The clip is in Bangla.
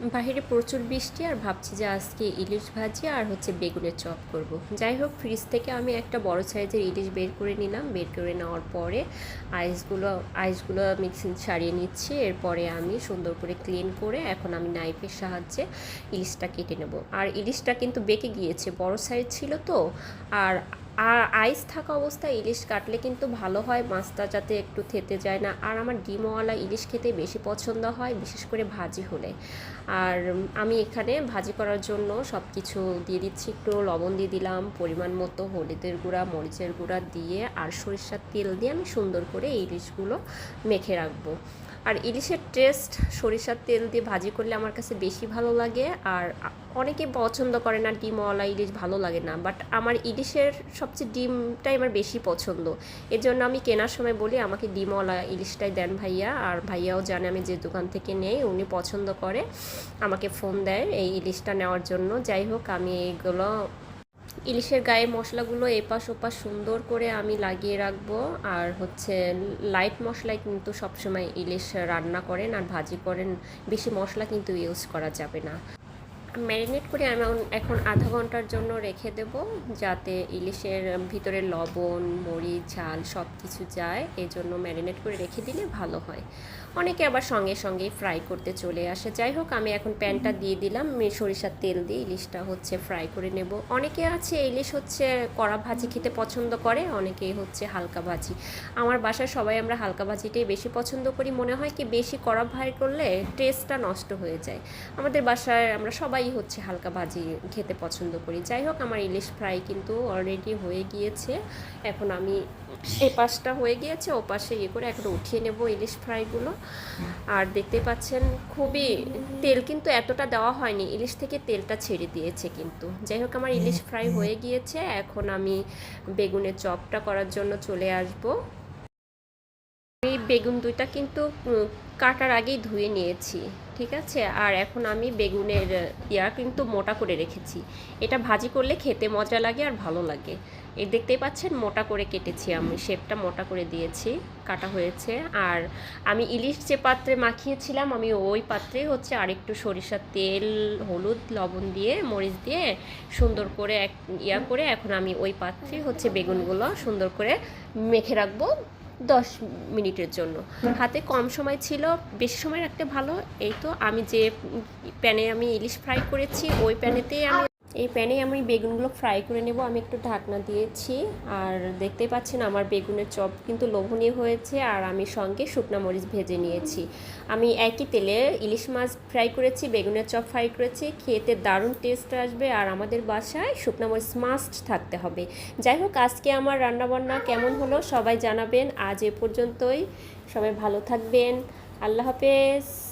বাইরে প্রচুর বৃষ্টি আর ভাবছি যে আজকে ইলিশ ভাজি আর হচ্ছে বেগুনের চপ করব। যাই হোক ফ্রিজ থেকে আমি একটা বড় সাইজের ইলিশ বের করে নিলাম। বের করে নেওয়ার পরে আইসগুলো আইসগুলো মিক্সিং ছাড়িয়ে নিচ্ছি। এরপরে আমি সুন্দর করে ক্লিন করে এখন আমি নাইফের সাহায্যে ইলিশটা কেটে নেব। আর ইলিশটা কিন্তু বেঁকে গিয়েছে, বড় সাইজ ছিল তো। আর আর আইস থাকা অবস্থায় ইলিশ কাটলে কিন্তু ভালো হয়, মাছটা যাতে একটু থেতে যায় না। আর আমার ডিমওয়ালা ইলিশ খেতে বেশি পছন্দ হয়, বিশেষ করে ভাজি হলে। আর আমি এখানে ভাজি করার জন্য সব কিছু দিয়ে দিচ্ছি, একটু লবণ দিয়ে দিলাম, পরিমাণ মতো হলুদের গুঁড়া, মরিচের গুঁড়া দিয়ে, আর সরিষার তেল দিয়ে আমি সুন্দর করে ইলিশগুলো মেখে রাখব। আর ইলিশের টেস্ট সরিষার তেল দিয়ে ভাজি করলে আমার কাছে বেশি ভালো লাগে। আর অনেকে পছন্দ করে না, ডিমওয়ালা ইলিশ ভালো লাগে না। বাট আমার ইলিশের সবচেয়ে ডিমটাই আমার বেশি পছন্দ। এর জন্য আমি কেনার সময় বলি, আমাকে ডিমওয়ালা ইলিশটাই দেন ভাইয়া। আর ভাইয়াও জানে আমি যে দোকান থেকে নেই, উনি পছন্দ করে, আমাকে ফোন দেয় এই ইলিশটা নেওয়ার জন্য। যাই হোক, আমি এইগুলো ইলিশের গায়ে মশলাগুলো এপাশ ওপাশ সুন্দর করে আমি লাগিয়ে রাখব। আর হচ্ছে লাইট মশলায় কিন্তু সবসময় ইলিশ রান্না করেন আর ভাজি করেন, বেশি মশলা কিন্তু ইউজ করা যাবে না। ম্যারিনেট করে আমি এখন আধা ঘণ্টার জন্য রেখে দেব যাতে ইলিশের ভিতরে লবণ মরিচ ঝাল সব কিছু যায়। এই জন্য ম্যারিনেট করে রেখে দিলে ভালো হয়। অনেকে আবার সঙ্গে সঙ্গেই ফ্রাই করতে চলে আসে। যাই হোক আমি এখন প্যানটা দিয়ে দিলাম। সরিষার তেল দিয়ে ইলিশটা হচ্ছে ফ্রাই করে নেব। অনেকে আছে ইলিশ হচ্ছে কড়া ভাজি খেতে পছন্দ করে অনেকেই হচ্ছে হালকা ভাজি। আমার বাসায় সবাই আমরা হালকা ভাজিটাই বেশি পছন্দ করি। মনে হয় কি বেশি কড়া ভাই করলে টেস্টটা নষ্ট হয়ে যায়। আমাদের বাসায় আমরা সবাই হচ্ছে হালকা ভাজি খেতে পছন্দ করি। যাই হোক আমার ইলিশ ফ্রাই কিন্তু অলরেডি হয়ে গিয়েছে। এখন আমি এ পাশটা হয়ে গিয়েছে ও পাশে ইয়ে করে এখন উঠিয়ে নেব ইলিশ ফ্রাইগুলো। আর দেখতে পাচ্ছেন খুবই তেল কিন্তু এতটা দেওয়া হয়নি ইলিশ থেকে তেলটা ছেড়ে দিয়েছে কিন্তু। যাই হোক আমার ইলিশ ফ্রাই হয়ে গিয়েছে এখন আমি বেগুনের চপটা করার জন্য চলে আসব। বেগুন দুইটা কিন্তু কাটার আগেই ধুয়ে নিয়েছি, ঠিক আছে? আর এখন আমি বেগুনের ইয়া কিন্তু মোটা করে রেখেছি। এটা ভাজি করলে খেতে মজা লাগে আর ভালো লাগে। এ দেখতেই পাচ্ছেন, মোটা করে কেটেছি আমি, শেপটা মোটা করে দিয়েছি, কাটা হয়েছে। আর আমি ইলিশ যে পাত্রে মাখিয়েছিলাম, আমি ওই পাত্রে হচ্ছে আরেকটু সরিষার তেল, হলুদ, লবণ দিয়ে, মরিচ দিয়ে সুন্দর করে এক, ইয়া করে এখন আমি ওই পাত্রে হচ্ছে বেগুনগুলো সুন্দর করে মেখে রাখব। দশ মিনিটের জন্য। হাতে কম সময় ছিল, বেশি সময় রাখতে ভালো। এই তো আমি যে প্যানে আমি ইলিশ ফ্রাই করেছি, ওই প্যানেতেই আমি এই প্যানে আমি বেগুনগুলো ফ্রাই করে নেব। আমি একটু ঢাকনা দিয়েছি আর দেখতে পাচ্ছেন আমার বেগুনের চপ কিন্তু লোভনীয় হয়েছে আর আমি সঙ্গে শুকনা মরিচ ভেজে নিয়েছি। আমি একই তেলে ইলিশ মাছ ফ্রাই করেছি, বেগুনের চপ ফ্রাই করেছি, খেতে দারুণ টেস্ট আসবে আর আমাদের বাসায় শুকনো মরিচ মাস্ট থাকতে হবে। যাই হোক, আজকে আমার রান্নাবান্না কেমন হলো সবাই জানাবেন। আজ এ পর্যন্তই। সবাই ভালো থাকবেন। আল্লাহ হাফেজ।